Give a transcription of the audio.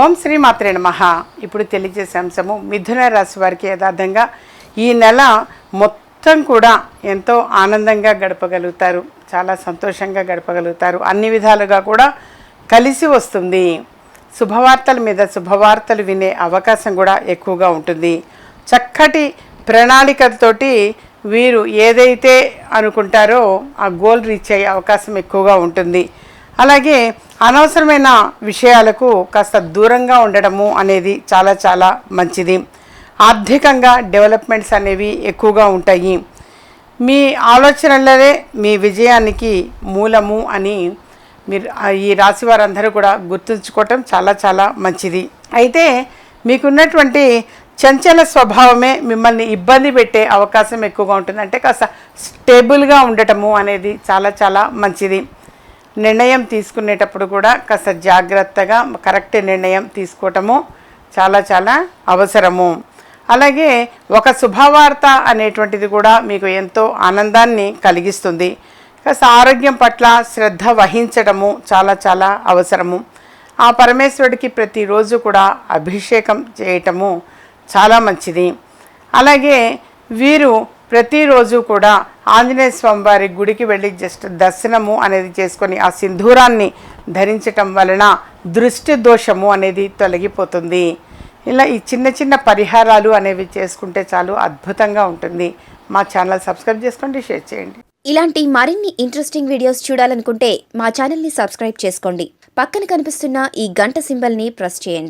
ఓం శ్రీ మాత్రే నమః. ఇప్పుడు తెలియజేసే అంశము మిథున రాశి వారికి యథార్థంగా ఈ నెల మొత్తం కూడా ఎంతో ఆనందంగా గడపగలుగుతారు చాలా సంతోషంగా గడపగలుగుతారు. అన్ని విధాలుగా కూడా కలిసి వస్తుంది. శుభవార్తల మీద శుభవార్తలు వినే అవకాశం కూడా ఎక్కువగా ఉంటుంది. చక్కటి ప్రణాళికతోటి వీరు ఏదైతే అనుకుంటారో ఆ గోల్ రీచ్ అయ్యే అవకాశం ఎక్కువగా ఉంటుంది. అలాగే అనవసరమైన విషయాలకు కాస్త దూరంగా ఉండడము అనేది చాలా చాలా మంచిది. ఆర్థికంగా డెవలప్మెంట్స్ అనేవి ఎక్కువగా ఉంటాయి. మీ ఆలోచనలనే మీ విజయానికి మూలము అని మీరు ఈ రాశి వారందరూ కూడా గుర్తుంచుకోవటం చాలా చాలా మంచిది. అయితే మీకున్నటువంటి చంచల స్వభావమే మిమ్మల్ని ఇబ్బంది పెట్టే అవకాశం ఎక్కువగా ఉంటుంది అంటే కాస్త స్టేబుల్గా ఉండటము అనేది చాలా చాలా మంచిది. నిర్ణయం తీసుకునేటప్పుడు కూడా కాస్త జాగ్రత్తగా కరెక్ట్ నిర్ణయం తీసుకోవటము చాలా చాలా అవసరము. అలాగే ఒక శుభవార్త అనేటువంటిది కూడా మీకు ఎంతో ఆనందాన్ని కలిగిస్తుంది. కాస్త ఆరోగ్యం పట్ల శ్రద్ధ వహించడము చాలా చాలా అవసరము. ఆ పరమేశ్వరుడికి ప్రతిరోజు కూడా అభిషేకం చేయటము చాలా మంచిది. అలాగే వీరు ప్రతిరోజు కూడా ఆంజనేయ స్వామివారి గుడికి వెళ్ళి జస్ట్ దర్శనము అనేది చేసుకొని ఆ సింధూరాన్ని ధరించటం వలన దృష్టి దోషము అనేది తొలగిపోతుంది. ఇలా ఈ చిన్న చిన్న పరిహారాలు అనేవి చేసుకుంటే చాలు అద్భుతంగా ఉంటుంది. మా ఛానల్ సబ్స్క్రైబ్ చేసుకోండి షేర్ చేయండి. ఇలాంటి మరిన్ని ఇంట్రెస్టింగ్ వీడియోస్ చూడాలనుకుంటే మా ఛానల్ని సబ్స్క్రైబ్ చేసుకోండి. పక్కన కనిపిస్తున్న ఈ గంట సింబల్ని ప్రెస్ చేయండి.